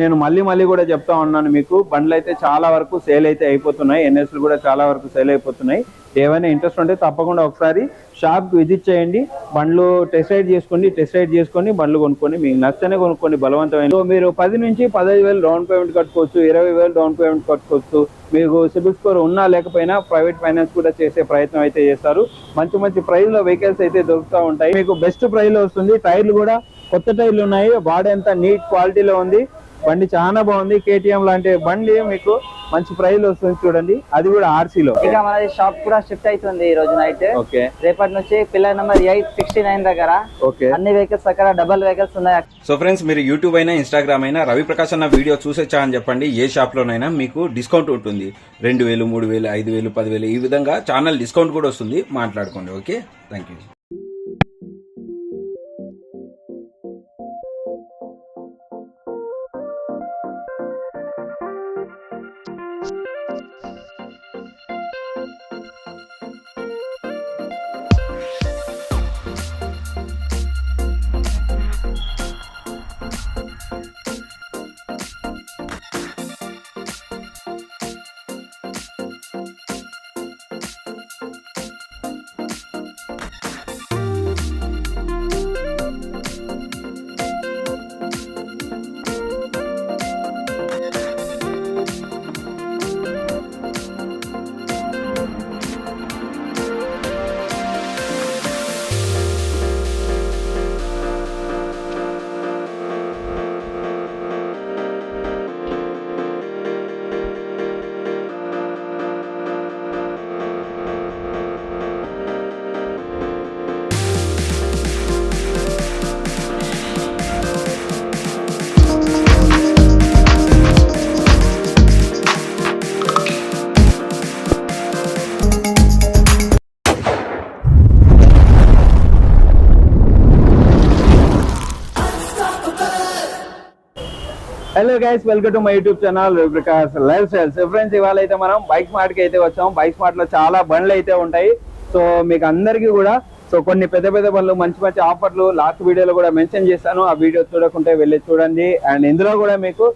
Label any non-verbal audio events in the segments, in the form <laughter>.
నేను మళ్ళీ మళ్ళీ కూడా చెప్తా ఉన్నాను మీకు. బండ్లు అయితే చాలా వరకు సేల్ అయితే అయిపోతున్నాయి. ఎన్ఎస్లు కూడా చాలా వరకు సేల్ అయిపోతున్నాయి. ఏమైనా ఇంట్రెస్ట్ ఉంటే తప్పకుండా ఒకసారి షాప్కి విజిట్ చేయండి. బండ్లు టెస్ట్ రైడ్ చేసుకోండి టెస్ట్ రైడ్ చేసుకొని బండ్లు కొనుక్కొని మీకు నచ్చనే కొనుక్కోండి బలవంతమైన. సో మీరు పది నుంచి పదహైదు వేలు డౌన్ పేమెంట్ కట్టుకోవచ్చు ఇరవై వేలు డౌన్ పేమెంట్ కట్టుకోవచ్చు. మీకు సిబిల్ స్కోర్ ఉన్నా లేకపోయినా ప్రైవేట్ ఫైనాన్స్ కూడా చేసే ప్రయత్నం అయితే చేస్తారు. మంచి మంచి ప్రైజ్లో వెహికల్స్ అయితే దొరుకుతూ ఉంటాయి. మీకు బెస్ట్ ప్రైజ్లో వస్తుంది. టైర్లు కూడా కొత్త టైర్లు ఉన్నాయి. బాడీ అంతా నీట్ క్వాలిటీలో ఉంది. బండి చాలా బాగుంది. కేటీఎం లాంటి బండి మీకు మంచి ప్రైస్ వస్తుంది చూడండి. అది కూడా ఆర్సీలో ఇక మనది షాప్ కూడా షిఫ్ట్ అవుతుంది ఈ రోజు నైట్ ఓకే. రేపటి నుంచి pillar number eight sixty nine దగ్గర ఓకే. అన్ని వెహికల్స్ అక్కడ డబల్ వెహికల్స్ ఉన్నాయి. సో ఫ్రెండ్స్ మీరు యూట్యూబ్ అయినా ఇన్స్టాగ్రామ్ అయినా రవి ప్రకాష్ అన్న వీడియో చూసొచ్చా అని చెప్పండి. ఏ షాప్ లోనైనా మీకు డిస్కౌంట్ ఉంటుంది. రెండు వేలు మూడు వేలు ఐదు వేలు పదివేలు ఈ విధంగా ఛానల్ డిస్కౌంట్ కూడా వస్తుంది. మాట్లాడుకోండి okay? Thank you hello guys welcome to my YouTube channel Vikas life styles friends ఇవాళ అయితే మనం బైక్ స్మార్ట్కి అయితే వచ్చాం. బైక్ స్మార్ట్లో చాలా బండ్లు అయితే ఉంటాయి. సో మీకు అందరికీ కూడా సో కొన్ని పెద్ద పెద్ద బండ్లు మంచి మంచి ఆఫర్లు లాస్ట్ వీడియోలో కూడా మెన్షన్ చేశాను. ఆ వీడియో చూడకుంటే వెళ్ళి చూడండి. అండ్ ఇందులో కూడా మీకు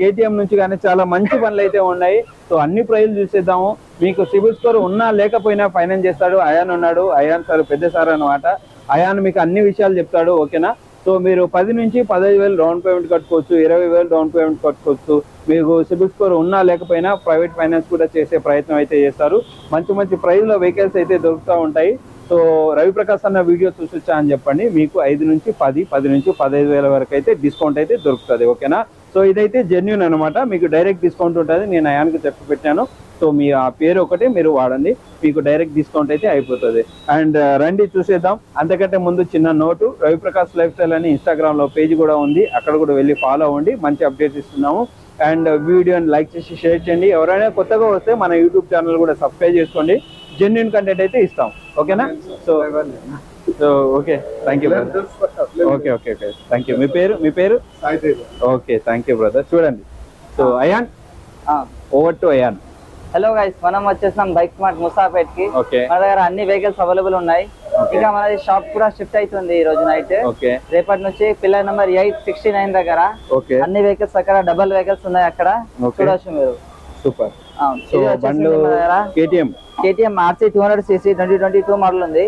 కేటీఎం నుంచి కానీ చాలా మంచి పనులు అయితే ఉన్నాయి. సో అన్ని ప్రైజులు చూసేద్దాము. మీకు సిబిల్ స్కోర్ ఉన్నా లేకపోయినా ఫైనాన్స్ చేస్తాడు. అయాన్ ఉన్నాడు. అయాన్ సార్ పెద్ద సార్ అన్నమాట. అయాన్ మీకు అన్ని విషయాలు చెప్తాడు. ఓకేనా సో మీరు పది నుంచి పదహైదు వేలు డౌన్ పేమెంట్ కట్టుకోవచ్చు ఇరవై వేలు డౌన్ పేమెంట్ కట్టుకోవచ్చు. మీకు సిబిల్ స్కోర్ ఉన్నా లేకపోయినా ప్రైవేట్ ఫైనాన్స్ కూడా చేసే ప్రయత్నం అయితే చేస్తారు. మంచి మంచి ప్రైజ్లో వెహికల్స్ అయితే దొరుకుతూ ఉంటాయి. సో రవిప్రకాష్ అన్న వీడియో చూసొచ్చా అని చెప్పండి. మీకు ఐదు నుంచి పది పది నుంచి పదహైదు వేల వరకు అయితే డిస్కౌంట్ అయితే దొరుకుతుంది. ఓకేనా? సో ఇదైతే జెన్యున్ అనమాట మీకు డైరెక్ట్ డిస్కౌంట్ ఉంటుంది. నేను అయానికి చెప్పి పెట్టాను. సో మీ ఆ పేరు ఒకటి మీరు వాడండి. మీకు డైరెక్ట్ డిస్కౌంట్ అయితే అయిపోతుంది. అండ్ uh, రండి చూసేద్దాం. అంతకంటే ముందు చిన్న నోటు రవిప్రకాష్ లైఫ్ స్టైల్ అని ఇన్స్టాగ్రామ్లో పేజ్ కూడా ఉంది. అక్కడ కూడా వెళ్ళి ఫాలో అవ్వండి. మంచి అప్డేట్స్ ఇస్తున్నాము. అండ్ వీడియోని లైక్ చేసి షేర్ చేయండి. ఎవరైనా కొత్తగా వస్తే మన యూట్యూబ్ ఛానల్ కూడా సబ్స్క్రైబ్ చేసుకోండి. జెన్యున్ కంటెంట్ అయితే ఇస్తాం. ఓకేనా? So so okay thank you brother okay okay okay thank you మీ పేరు? మీ పేరు? ఓకే థ్యాంక్ యూ బ్రదర్ చూడండి. So Ayaan over to Ayaan hello guys మనం వచ్చేసినాం బైక్ స్మార్ట్ ముసాపేట్కి మన దగ్గర అన్ని వెహికల్స్ అవైలబుల్ ఉన్నాయి. ఇక మనది షాప్ కూడా షిఫ్ట్ అవుతుంది ఈ రోజు నైట్ రేపటి నుంచి pillar number eight sixty nine దగ్గర ఓకే అన్ని వెహికల్స్ అక్కడ డబల్ వెహికల్స్ ఉన్నాయి అక్కడ. చూడొచ్చు మీరు. సూపర్ అవును. సో ఇది వచ్చేసి బండ్లు KTM KTM RC two hundred CC twenty twenty two model ఉంది.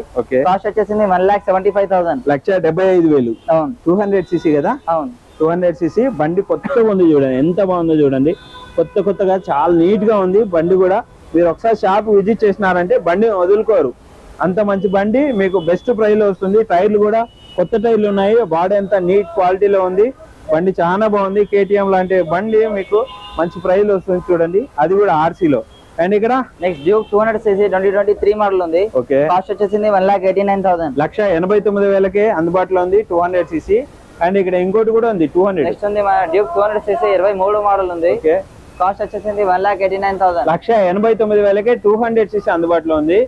కాస్ట్ వచ్చేసింది one lakh seventy five thousand లక్ష డెబ్బై ఐదు వేలు. అవును. టూ హండ్రెడ్ సీసీ కదా? అవును. టూ హండ్రెడ్ సీసీ బండి కొత్తగా ఉంది చూడండి. ఎంత బాగుందో చూడండి. కొత్త కొత్తగా చాలా నీట్గా ఉంది. బండి కూడా మీరు ఒకసారి షాప్ విజిట్ చేసినారంటే బండిని వదులుకోరు. అంత మంచి బండి మీకు బెస్ట్ ప్రైస్లో వస్తుంది. టైర్లు కూడా కొత్త టైర్లు ఉన్నాయి. బాడీ అంతా నీట్ క్వాలిటీలో ఉంది. బండి చాలా బాగుంది. కేటీఎం లాంటి బండి మీకు మంచి ప్రైస్లో వస్తుంది చూడండి. అది కూడా ఆర్సీలో అండ్ ఇక్కడ? Next Duke two hundred CC twenty twenty three model ఉంది. ఓకే కాస్ట్ వచ్చేసింది one lakh eighty nine thousand లక్ష ఎనభై తొమ్మిది వేలకే అందుబాటులో ఉంది టూ హండ్రెడ్ సీసీ అండ్ ఇక్కడ ఇంకోటి కూడా ఉంది టూ హండ్రెడ్ నెక్స్ట్ ఉంది మన డ్యూక్ టూ హండ్రెడ్ సీసీ ఇరవై మూడు మోడల్ ఉంది. ఓకే కాస్ట్ వచ్చేసింది one lakh eighty nine thousand లక్ష ఎనభై తొమ్మిది వేలకి టూ హండ్రెడ్ సిసి అందుబాటులో ఉంది.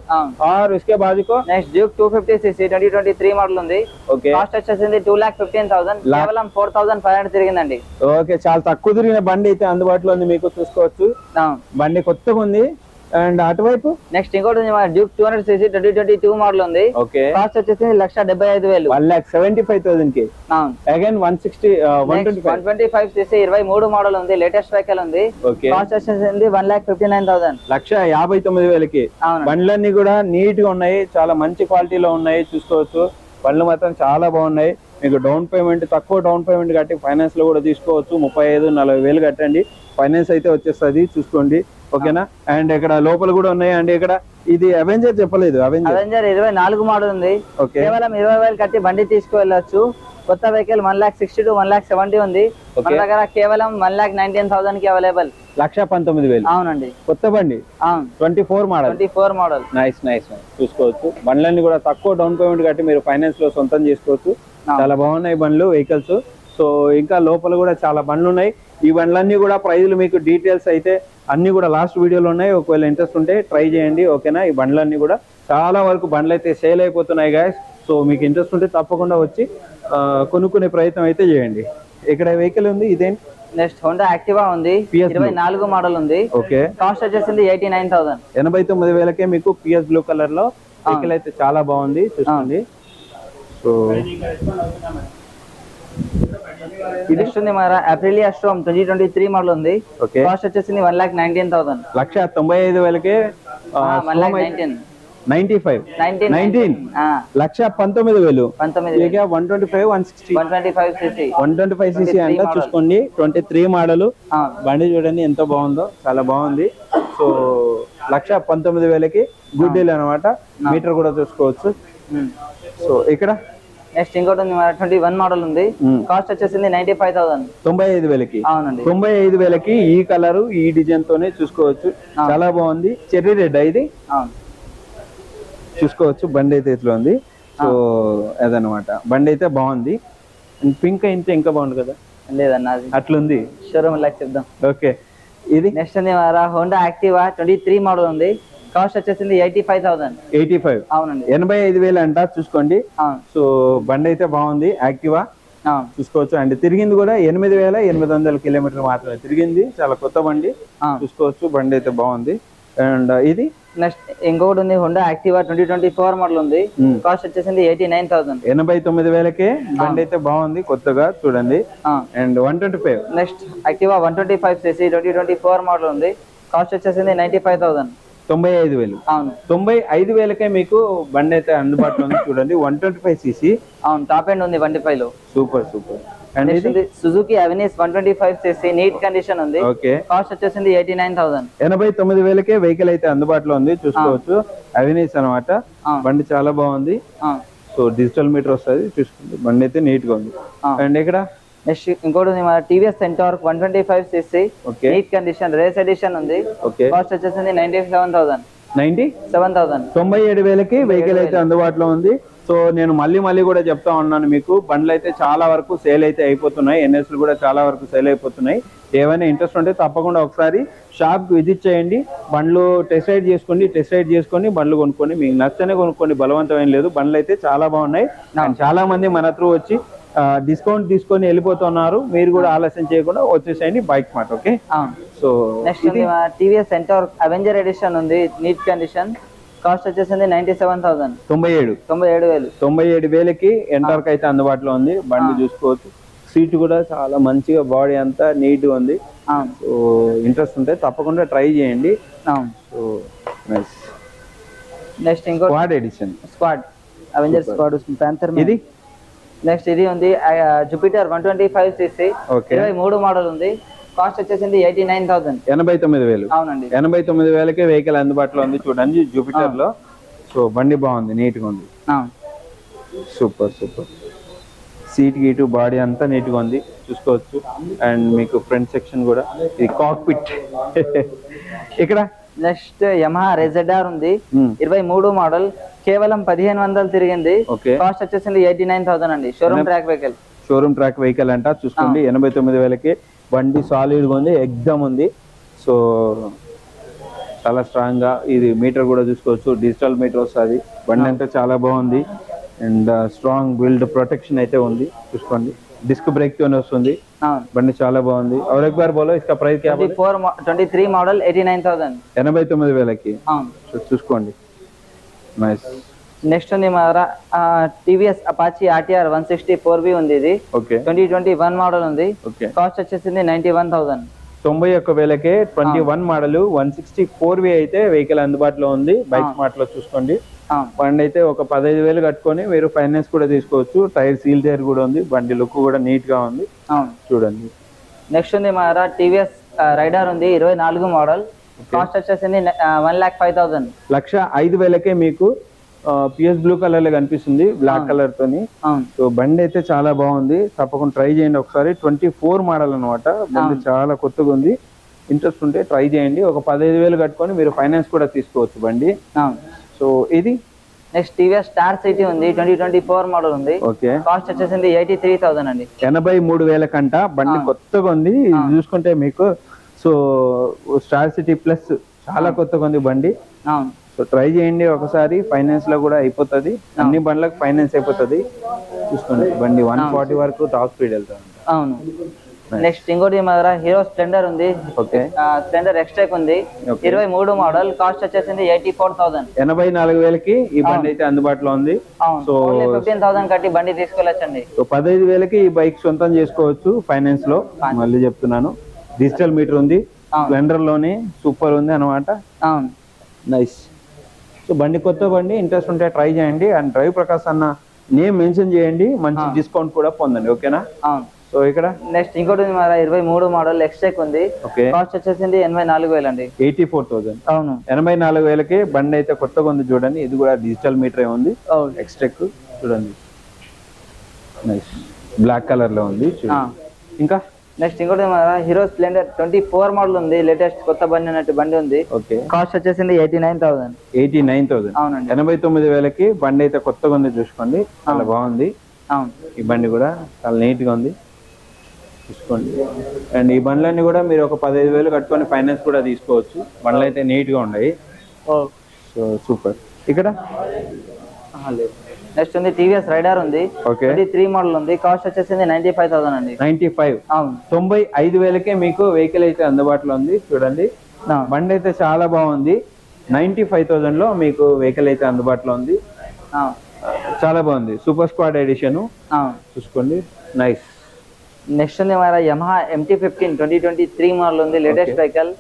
ఆర్ ఇస్కే బాజుకో next Duke two fifty CC twenty twenty three model ఉంది. ఓకే. కాస్ట్ వచ్చేసింది టూ లాక్ ఫిఫ్టీన్ థౌసండ్ కేవలం ఫోర్ థౌసండ్ ఫైవ్ హండ్రెడ్ తిరిగిందండి. ఓకే చాలా తక్కువ తిరిగిన బండి అయితే అందుబాటులో ఉంది మీకు చూసుకోవచ్చు. బండి కొత్తగా ఉంది. అండ్ అటువైపు? నెక్స్ట్ ఇంకోటి ఉంది Duke two hundred CC twenty twenty two model ఉంది. ఓకే. కాస్ట్ వచ్చేసి లక్ష డెబ్బై ఐదు వేలు. One lakh seventy five థౌసండ్కి. Again one sixty one twenty one five twenty five CC ఇరవై మూడు మోడల్ ఉంది. లేటెస్ట్ వెహికల్ ఉంది. ఓకే. కాస్ట్ వచ్చేసింది one lakh fifty nine thousand. లక్ష యాభై తొమ్మిది వేలకి. బండ్లన్నీ కూడా నీట్గా ఉన్నాయి. చాలా మంచి క్వాలిటీలో ఉన్నాయి. చూసుకోవచ్చు. బండ్లు మాత్రం చాలా బాగున్నాయి. మీకు డౌన్ పేమెంట్ తక్కువ డౌన్ పేమెంట్ కట్టి ఫైనాన్స్లో కూడా తీసుకోవచ్చు. ముప్పై ఐదు నలభై వేలు కట్టండి. ఫైనాన్స్ అయితే వచ్చేస్తుంది. చూసుకోండి. ఓకేనా? అండ్ ఇక్కడ లోపల కూడా ఉన్నాయి. అండ్ ఇక్కడ ఇది అవెంజర్ చెప్పలేదు అవెంజర్ అవెంజర్ ఇరవై నాలుగు మోడల్ ఉంది. కేవలం ఇరవై వేలు కట్టి బండి తీసుకువెళ్ళొచ్చు. కొత్త vehicle one lakh sixty two one lakh seventy ఉంది. మన. దగ్గర కేవలం వన్ లాక్ నైన్టీన్ థౌసండ్కి అవైలబుల్ లక్ష పంతొమ్మిది వేలు. అవునండి. కొత్త బండి? అవును. Twenty four model twenty four model nice nice చూసుకోవచ్చు. బండ్లన్నీ కూడా తక్కువ డౌన్ పేమెంట్ కట్టి మీరు ఫైనాన్స్లో సొంతం చేసుకోవచ్చు. చాలా బాగున్నాయి బండ్లు వెహికల్స్ సో ఇంకా లోపల కూడా చాలా బండ్లు ఉన్నాయి. ఈ బండ్లన్నీ కూడా ప్రైజులు మీకు డీటెయిల్స్ అయితే అన్ని కూడా లాస్ట్ వీడియోలో ఉన్నాయి. ఒకవేళ ఇంట్రెస్ట్ ఉంటే ట్రై చేయండి ఓకేనా ఈ బండ్లన్నీ కూడా. చాలా వరకు బండ్లు అయితే సేల్ అయిపోతున్నాయి గాయస్ సో మీకు ఇంట్రెస్ట్ ఉంటే తప్పకుండా వచ్చి కొనుక్కునే ప్రయత్నం అయితే చేయండి. ఇక్కడ వెహికల్ ఉంది? ఇదేంటి నెక్స్ట్ హోండా యాక్టివా ఉంది. ఇరవై నాలుగు మోడల్ ఉంది. ఓకే కాస్ట్ వచ్చేసింది ఎయిటీ నైన్ థౌసండ్. ఎనభై తొమ్మిది వేలకే మీకు పిఎస్ బ్లూ కలర్లో వెహికల్ అయితే చాలా బాగుంది. చూసుకోండి. సో నెక్స్ట్ ఉంది మన Aprilia Storm twenty twenty three model ఉంది. ఓకే. కాస్ట్ వచ్చేసింది వన్ లాక్ నైన్టీన్ థౌసండ్. లక్ష తొంభై ఐదు వేలకే one lakh nineteen. Ninety five. Nineteen లక్ష పంతొమ్మిది వేలు. పంతొమ్మిది one twenty five one sixty one twenty five CC one twenty five CC అంట చూసుకోండి. ట్వంటీ త్రీ మోడల్ బండి చూడండి ఎంత బాగుందో. చాలా బాగుంది. సో లక్ష పంతొమ్మిది వేలకి గుడ్ డీల్ అనమాట మీటర్ కూడా చూసుకోవచ్చు. సో ఇక్కడ నెక్స్ట్ ఇంకోటి ఉంది ట్వంటీ వన్ మోడల్ ఉంది. కాస్ట్ వచ్చేసింది నైన్టీ ఫైవ్ థౌసండ్. తొంభై ఐదు వేలకి. అవునండి. తొంభై ఐదు వేలకి ఈ కలర్ ఈ డిజైన్ తోనే చూసుకోవచ్చు చాలా బాగుంది. చెర్రీ రెడ్ ఇది? చూసుకోవచ్చు. బండి అయితే ఇట్లా ఉంది. సో అదనమాట. బండి అయితే బాగుంది. పింక్ అయితే ఇంకా బాగుంది కదా? లేదన్న అది. అట్లుంది. షోరూమ్ లైక్ చెప్దాం. ఓకే. ఇది? నెక్స్ట్ ఉంది Honda Activa twenty three model ఉంది. కాస్ట్ వచ్చేసింది eighty five thousand. Eighty five. అవునండి. ఎనభై ఐదు వేలు అంట చూసుకోండి. సో బండి అయితే బాగుంది యాక్టివా? చూసుకోవచ్చు అండ్. తిరిగింది కూడా ఎనిమిది వేల ఎనిమిది వందల కిలోమీటర్ మాత్రమే. తిరిగింది చాలా కొత్త బండి. చూసుకోవచ్చు బండి అయితే బాగుంది. అండ్ ఇది? నెక్స్ట్ ఇంకొకటి ఉంది Honda Activa twenty twenty four model ఉంది. కాస్ట్ వచ్చేసింది ఎయిటీ నైన్ థౌసండ్. ఎనభై తొమ్మిది వేలకే బండి అయితే బాగుంది కొత్తగా చూడండి. And one twenty five. Next Activa one twenty five CC twenty twenty four model ఉంది. కాస్ట్ వచ్చేసింది నైన్టీ ఫైవ్ థౌసండ్. తొంభై ఐదు వేలు. అవును. తొంభై ఐదు వేలకే మీకు బండి అయితే అందుబాటులో ఉంది. చూడండి వన్ ట్వంటీ ఫైవ్ సీసీ. అవును టాప్ ఎండ్ ఉంది బండి పైలో సూపర్ సూపర్. ఉంది. Suzuki Avenis one twenty five CC neat condition ఉంది. ఓకే. కాస్ట్ వచ్చేసింది ఎయిటీ నైన్ థౌసండ్. ఎనభై తొమ్మిది వేలకే వెహికల్ అయితే అందుబాటులో ఉంది. చూసుకోవచ్చు. అవినీస్ అనమాట. బండి చాలా బాగుంది. సో డిజిటల్ మీటర్ వస్తుంది. చూసుకోండి. బండి అయితే నీట్గా ఉంది. అండ్ ఇక్కడ నెక్స్ట్ ఇంకోటి ఉంది మన TVS Centaur one twenty five CC neat condition race edition ఉంది. ఓకే. కాస్ట్ వచ్చేసింది ninety seven thousand. Ninety seven thousand. తొంభై ఏడు వేలకి వెహికల్ అయితే అందుబాటులో ఉంది. సో నేను మళ్ళీ మళ్ళీ కూడా చెప్తా ఉన్నాను మీకు బండ్లు అయితే చాలా వరకు సేల్ అయితే అయిపోతున్నాయి. ఎన్ఎస్లు కూడా చాలా వరకు సేల్ అయిపోతున్నాయి. ఏమైనా ఇంట్రెస్ట్ ఉంటే తప్పకుండా ఒకసారి షాప్కి విజిట్ చేయండి. బండ్లు టెస్ట్ రైడ్ చేసుకోండి టెస్ట్ రైడ్ చేసుకొని బండ్లు కొనుక్కోండి మీకు నచ్చనే కొనుక్కోండి బలవంతం లేదు. బండ్లు అయితే చాలా బాగున్నాయి. చాలా మంది మన త్రూ వచ్చి డిస్కౌంట్ తీసుకొని వెళ్ళిపోతున్నారు. మీరు కూడా ఆలస్యం చేయకుండా వచ్చేసేయండి బైక్ మాట okay? So next TVS Centaur Avenger edition ఉంది నీట్ కండిషన్ కాస్ట్ వచ్చేసింది నైన్టీ సెవెన్ థౌసండ్ తొంభై ఏడు. తొంభై ఏడు వేలు. తొంభై ఏడు వేలకి ఎంటర్క్ అయితే అందుబాటులో ఉంది బండి చూసుకోవచ్చు. సీట్ కూడా చాలా మంచిగా బాడీ అంతా నీట్ ఉంది. సో ఇంట్రెస్ట్ ఉంటే తప్పకుండా ట్రై చేయండి. సో నెక్స్ట్ ఇంకో squad edition squad Avenger squad ఇది? నెక్స్ట్ ఇది ఉంది Jupiter one twenty five CC okay. ఇరవై మూడు మోడల్ ఉంది. కాస్ట్ వచ్చేసింది ఎయిటీ నైన్ థౌసండ్ ఎనభై తొమ్మిది వేలు. అవునండి. ఎనభై తొమ్మిది వేలకే వెహికల్ అందుబాటులో ఉంది చూడండి జూపిటర్లో సో బండి బాగుంది నీట్గా ఉంది సూపర్ సూపర్. సీట్ గీటు బాడీ అంతా నీట్గా ఉంది చూసుకోవచ్చు. అండ్ మీకు ఫ్రంట్ సెక్షన్ కూడా ఇది కాక్పిట్ <laughs> ఇక్కడ నెక్స్ట్ యమహా రెజెడార్ ఉంది. Hmm. ఇరవై మూడు మోడల్. కేవలం పదిహేను వందలు తిరిగింది. కాస్ట్ వచ్చేసింది ఎయిటీ నైన్ థౌసండ్ అండి. Showroom track vehicle showroom track vehicle అంట. చూసుకోండి ఎనభై తొమ్మిది వేలకి బండి సాలిడ్గా ఉంది ఎగ్జామ్ ఉంది. సో చాలా స్ట్రాంగ్గా ఇది మీటర్ కూడా చూసుకోవచ్చు. డిజిటల్ మీటర్ వస్తుంది. బండి అంతా చాలా బాగుంది. అండ్ స్ట్రాంగ్ బిల్డ్ ప్రొటెక్షన్ అయితే ఉంది. చూసుకోండి. డిస్క్ బ్రేక్ తోనే వస్తుంది. బండి చాలా బాగుంది. అవర్ బోలో ఇస్కా ప్రైస్ క్యా four twenty three model eighty nine thousand. ఎనభై తొమ్మిది వేలకి. చూసుకోండి. నైస్ నెక్స్ట్ ఉంది మా TVS Apache RTR one sixty four B ఉంది ఇది. ట్వంటీ ట్వంటీ వన్ మోడల్ ఉంది. కాస్ట్ వచ్చేసింది నైన్టీ వన్ థౌసండ్. తొంభై ఒక్క వేలకే twenty one model one sixty four B అయితే వెహికల్ అందుబాటులో ఉంది. బైక్ మాటలో చూసుకోండి. బండి అయితే ఒక పదహైదు వేలు కట్టుకొని మీరు ఫైనాన్స్ కూడా తీసుకోవచ్చు. టైర్ సీల్ టైర్ కూడా ఉంది. బండి లుక్ కూడా నీట్గా ఉంది చూడండి. నెక్స్ట్ ఉంది మా టీవీఎస్ రైడర్ ఉంది. ఇరవై నాలుగు మోడల్. కాస్ట్ వచ్చేసింది వన్ ల్యాక్ ఫైవ్ థౌసండ్. లక్ష ఐదు వేలకే మీకు పిఎస్ బ్లూ కలర్లో కనిపిస్తుంది బ్లాక్ కలర్ తోని సో బండి అయితే చాలా బాగుంది. తప్పకుండా ట్రై చేయండి ఒకసారి. ట్వంటీ ఫోర్ మోడల్ అనమాట బండి చాలా కొత్తగా ఉంది. ఇంట్రెస్ట్ ఉంటే ట్రై చేయండి. ఒక పదహైదు వేలు కట్టుకొని మీరు ఫైనాన్స్ కూడా తీసుకోవచ్చు బండి. సో ఇది? నెక్స్ట్ టీవీఎస్ స్టార్ సిటీ ఉంది ట్వంటీ ట్వంటీ ఫోర్ మోడల్ ఉంది. ఓకే. కాస్ట్ వచ్చేసింది ఎయిటీ త్రీ థౌసండ్ అండి. ఎనభై మూడు వేల కంట బండి కొత్తగా ఉంది ఇది చూసుకుంటే మీకు. సో స్టార్ సిటీ ప్లస్ చాలా కొత్తగా ఉంది బండి. అవును. సో ట్రై చేయండి ఒకసారి ఫైనాన్స్లో కూడా అయిపోతుంది. అన్ని బండ్లకు ఫైనాన్స్ అయిపోతుంది. చూసుకోండి బండి వన్ ఫార్టీ వరకు టాప్ స్పీడ్ వెళ్తాను అవును. నెక్స్ట్ ఇంకోటి మా దగ్గర హీరో స్ప్లెండర్ ఉంది. ఓకే స్ప్లెండర్ ఎక్స్ట్రాక్ ఉంది. ఇరవై మూడు మోడల్ కాస్ట్ వచ్చేసింది ఎయిటీ ఫోర్ థౌసండ్ ఎనభై నాలుగు వేలకి ఈ బండి అయితే అందుబాటులో ఉంది. సో ఫిఫ్టీన్ థౌసండ్ కట్టి బండి తీసుకెళ్ళొచ్చండి. సో పదహైదు వేలకి ఈ బైక్ సొంతం చేసుకోవచ్చు ఫైనాన్స్లో మళ్ళీ చెప్తున్నాను. డిజిటల్ మీటర్ ఉంది. స్ప్లెండర్లోనే సూపర్ ఉంది అనమాట నైస్ సో బండి కొత్త బండి ఇంట్రెస్ట్ ఉంటే ట్రై చేయండి. అండ్ డ్రైవ్ ప్రకాశ్ అన్న నేమ్ మెన్షన్ చేయండి. మంచి డిస్కౌంట్ కూడా పొందండి. ఓకేనా అవును. సో ఇక్కడ? నెక్స్ట్ ఇంకోటి ఉంది మా దగ్గర ఇరవై మూడు మోడల్ ఎక్స్ట్రాక్ ఉంది. కాస్ట్ వచ్చేసింది ఎనభై నాలుగు వేలు అండి ఎయిటీ ఫోర్ థౌసండ్. అవును. ఎనభై నాలుగు వేలకి బండి అయితే కొత్తగా ఉంది చూడండి. ఇది కూడా డిజిటల్ మీటరే ఉంది. అవును. ఎక్స్ట్రెక్ చూడండి. బ్లాక్ కలర్లో ఉంది ఇంకా? నెక్స్ట్ ఇంకోటి Hero Splendor twenty four model ఉంది. లేటెస్ట్ కొత్త బండి అన్నట్టు బండి ఉంది. ఓకే. కాస్ట్ వచ్చేసింది eighty nine thousand. Eighty nine thousand. అవునండి. ఎనభై తొమ్మిది వేలకి బండి అయితే కొత్తగా ఉంది చూసుకోండి. చాలా బాగుంది. అవును. ఈ బండి కూడా చాలా నీట్గా ఉంది. చూసుకోండి అండ్ ఈ బండ్లన్నీ కూడా మీరు ఒక పదహైదు వేలు కట్టుకొని ఫైనాన్స్ కూడా తీసుకోవచ్చు. బండ్లు అయితే నీట్గా ఉన్నాయి సో సూపర్. ఇక్కడ? నెక్స్ట్ ఉంది టీవీఎస్ రైడర్ ఉంది. ఓకే. త్రీ మోడల్ ఉంది. కాస్ట్ వచ్చేసింది నైన్టీ ఫైవ్ థౌసండ్ అండి. Ninety five. తొంభై ఐదు వేలకే మీకు వెహికల్ అయితే అందుబాటులో ఉంది. చూడండి. బండి అయితే చాలా బాగుంది. నైన్టీ ఫైవ్ థౌసండ్లో మీకు వెహికల్ అయితే అందుబాటులో ఉంది. చాలా బాగుంది. Super squad edition. చూసుకోండి. నైస్. నెక్స్ట్ ఉంది మన Yamaha MT fifteen twenty twenty three model ఉంది latest vehicle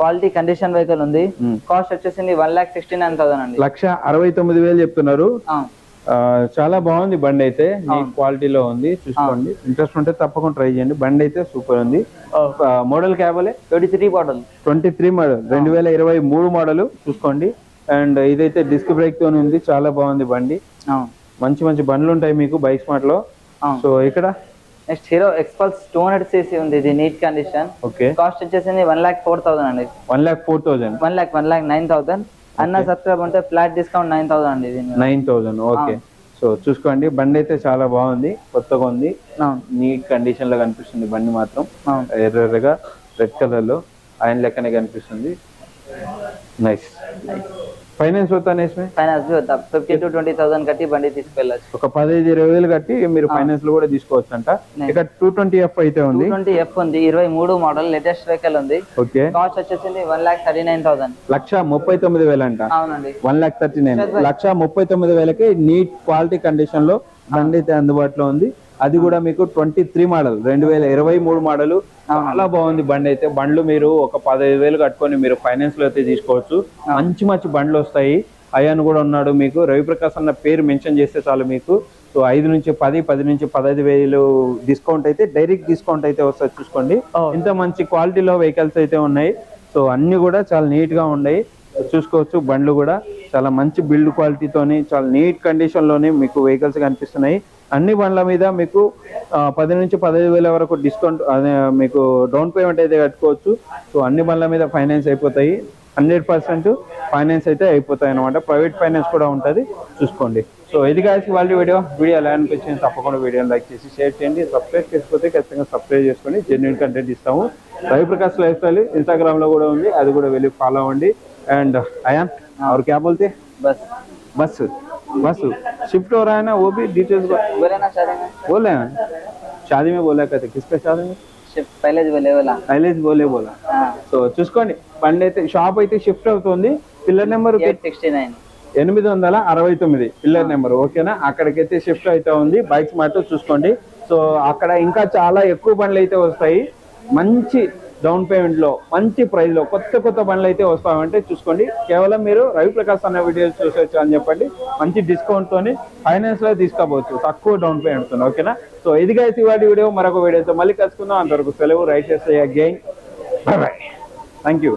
quality condition vehicle ఉంది. కాస్ట్ వచ్చేసింది one lakh sixty nine thousand అండి. లక్ష అరవై తొమ్మిది వేలు చెప్తున్నారు. చాలా బాగుంది బండి అయితే. క్వాలిటీలో ఉంది. చూసుకోండి. ఇంట్రెస్ట్ ఉంటే తప్పకుండా ట్రై చేయండి. బండి అయితే సూపర్ ఉంది. Model క్యాబలే twenty three model twenty three model రెండు వేల ఇరవై మూడు మోడల్ చూసుకోండి. అండ్ ఇదైతే డిస్క్ బ్రేక్ తోని ఉంది. చాలా బాగుంది బండి. మంచి మంచి బండ్లు ఉంటాయి మీకు బైక్ స్మార్ట్లో సో ఇక్కడ next Hero Xpulse two hundred CC ఉంది ఇది నీట్ కండిషన్. ఓకే. కాస్ట్ వచ్చేసింది వన్ లాక్ ఫోర్ థౌసండ్ అండి. One lakh four thousand one lakh one lakh nine thousand. అన్న సబ్స్క్రైబ్ ఉంటే ఫ్లాట్ డిస్కౌంట్ నైన్ థౌసండ్ అండి మీద. Nine thousand okay. సో చూసుకోండి బండి అయితే చాలా బాగుంది కొత్తగా ఉంది. నీట్ కండిషన్లో కనిపిస్తుంది బండి మాత్రం. ఎర్ర ఎర్రగా రెడ్ కలర్లో ఆయన లెక్కనే కనిపిస్తుంది. నైస్ ఫైనాన్స్ పోతానే finance fifty to twenty thousand కట్టి బండి తీసుకెళ్ళచ్చు. ఒక పదహైదు ఇరవై వేలు కట్టి మీరు ఫైనాన్స్లో కూడా తీసుకోవచ్చు అంట ఇక టూ ట్వంటీ ఎఫ్ అయితే ఉంది. ట్వంటీ ఎఫ్ ఉంది. ఇరవై మూడు మోడల్ లేటెస్ట్ వెహికల్ ఉంది. ఓకే. కాస్ట్ వచ్చేసింది one lakh thirty nine thousand. లక్ష ముప్పై తొమ్మిది వేలు అంట అవునండి. One lakh thirty nine. లక్ష ముప్పై తొమ్మిది వేలకి నీట్ క్వాలిటీ కండిషన్లో బండి అయితే అందుబాటులో ఉంది. అది కూడా మీకు ట్వంటీ త్రీ మోడల్ రెండు వేల ఇరవై మూడు మోడల్ చాలా బాగుంది బండి అయితే. బండ్లు మీరు ఒక పదహైదు వేలు కట్టుకొని మీరు ఫైనాన్స్లో అయితే తీసుకోవచ్చు. మంచి మంచి బండ్లు వస్తాయి. అయాన్ కూడా ఉన్నాడు మీకు. రవిప్రకాష్ అన్న పేరు మెన్షన్ చేస్తే చాలు మీకు. సో ఐదు నుంచి పది పది నుంచి పదహైదు వేలు డిస్కౌంట్ అయితే డైరెక్ట్ డిస్కౌంట్ అయితే వస్తుంది చూసుకోండి. ఇంత మంచి క్వాలిటీలో వెహికల్స్ అయితే ఉన్నాయి. సో అన్ని కూడా చాలా నీట్గా ఉన్నాయి. చూసుకోవచ్చు బండ్లు కూడా. చాలా మంచి బిల్డ్ క్వాలిటీతోని చాలా నీట్ కండిషన్లోనే మీకు వెహికల్స్ కనిపిస్తున్నాయి. అన్ని బండ్ల మీద మీకు పది నుంచి పదహైదు వేల వరకు డిస్కౌంట్ మీకు డౌన్ పేమెంట్ అయితే కట్టుకోవచ్చు. సో అన్ని బండ్ల మీద ఫైనాన్స్ అయిపోతాయి. హండ్రెడ్ పర్సెంట్ ఫైనాన్స్ అయితే అయిపోతాయి అనమాట ప్రైవేట్ ఫైనాన్స్ కూడా ఉంటుంది. చూసుకోండి. సో ఇది కాదు వాళ్ళ వీడియో. వీడియో ఎలా అనిపించింది తప్పకుండా వీడియోని లైక్ చేసి షేర్ చేయండి. సబ్స్క్రైబ్ చేసిపోతే ఖచ్చితంగా సబ్స్క్రైబ్ చేసుకోండి. జెన్యున్ కంటెంట్ ఇస్తాము. రవిప్రకాష్ లైఫ్ స్టైల్ ఇన్స్టాగ్రామ్లో కూడా ఉంది. అది కూడా వెళ్ళి ఫాలో అవ్వండి. అండ్ అయాన్ ఎవరు క్యాబ్ బస్ బస్ बस शिफ्ट हो रहा है ना वो भी डिटेल्स बोले ना शादी में बोले हैं शादी में बोला कहते किस पे शादी में షిఫ్ట్ పైలేజ్ వెళ్ళేవాళ్ళ మైలేజ్ బోలే బోలా సో చూసుకోండి బండి అయితే షాప్ అయితే షిఫ్ట్ అవుతుంది pillar number eight sixty nine ఎనిమిది వందల అరవై తొమ్మిది పిల్లర్ నెంబర్ ఓకేనా అక్కడికైతే షిఫ్ట్ అయితే ఉంది బైక్స్ మాట చూసుకోండి సో అక్కడ ఇంకా చాలా ఎక్కువ బండ్లు అయితే వస్తాయి మంచి డౌన్ పేమెంట్లో మంచి ప్రైస్లో కొత్త కొత్త బండ్లు అయితే వస్తామంటే చూసుకోండి. కేవలం మీరు రవి ప్రకాశ్ అన్న వీడియోస్ చూసొచ్చు అని చెప్పండి. మంచి డిస్కౌంట్తో ఫైనాన్స్లో తీసుకోపోవచ్చు. తీసుకోవచ్చు తక్కువ డౌన్ పేమెంట్తో ఓకేనా? సో ఇది గైస్ ఇవాటి వీడియో. మరొక వీడియోతో మళ్ళీ కలుసుకుందాం. అంతవరకు సెలవు. రైట్ చేస్తే గేమ్ బాయ్ థ్యాంక్ యూ